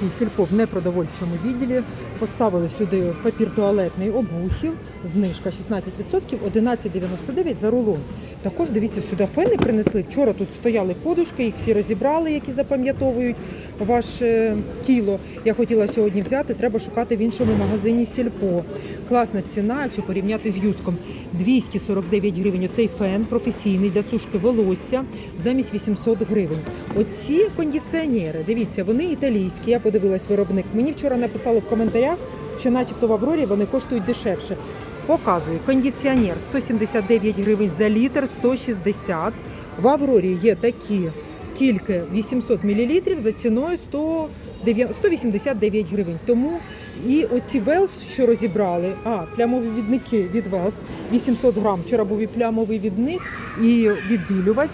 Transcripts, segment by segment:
акції Сільпо в непродовольчому відділі. Поставили сюди папір туалетний обухів, знижка 16%, 11,99 за рулон. Також дивіться, сюди фени принесли. Вчора тут стояли подушки, їх всі розібрали, які запам'ятовують ваше тіло. Я хотіла сьогодні взяти, треба шукати в іншому магазині Сільпо. Класна ціна, якщо порівняти з юском. 249 гривень. Оцей фен професійний для сушки волосся замість 800 гривень. Оці кондиціонери, дивіться, вони італійські. Я подивилась виробник. Мені вчора написали в коментарях, що начебто в Аврорі вони коштують дешевше. Показую, кондиціонер 179 гривень за літр, 160. В Аврорі є такі тільки 800 мл за ціною 100 189 гривень. Тому і оці Велс, що розібрали, а плямові відники від Велс 800 грам. Вчора був і плямовий відник, і відбілювач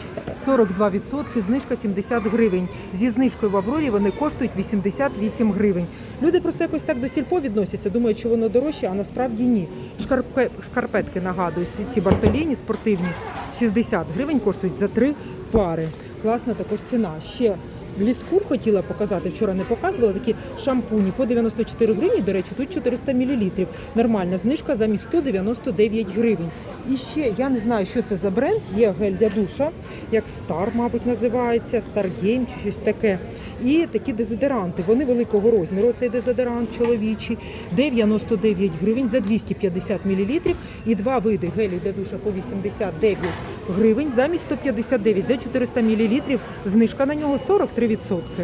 42%, знижка 70 гривень. Зі знижкою в Аврорі вони коштують 88 гривень. Люди просто якось так до сільпо відносяться, думають, що воно дорожче, а насправді ні. Шкарпетки нагадую, ці бартоліні спортивні 60 гривень коштують за три пари. Класна також ціна. Ще Гліскур хотіла показати, вчора не показувала, такі шампуні по 94 гривні, до речі, тут 400 мл. Нормальна знижка замість 199 гривень. І ще, я не знаю, що це за бренд, є гель для душа, як Star, мабуть, називається, Star Game чи щось таке. І такі дезодоранти, вони великого розміру. Цей дезодорант чоловічий, 99 гривень за 250 мл. І два види гелю для душа по 89 гривень замість 159 за 400 мл. Знижка на нього 43%. 3%.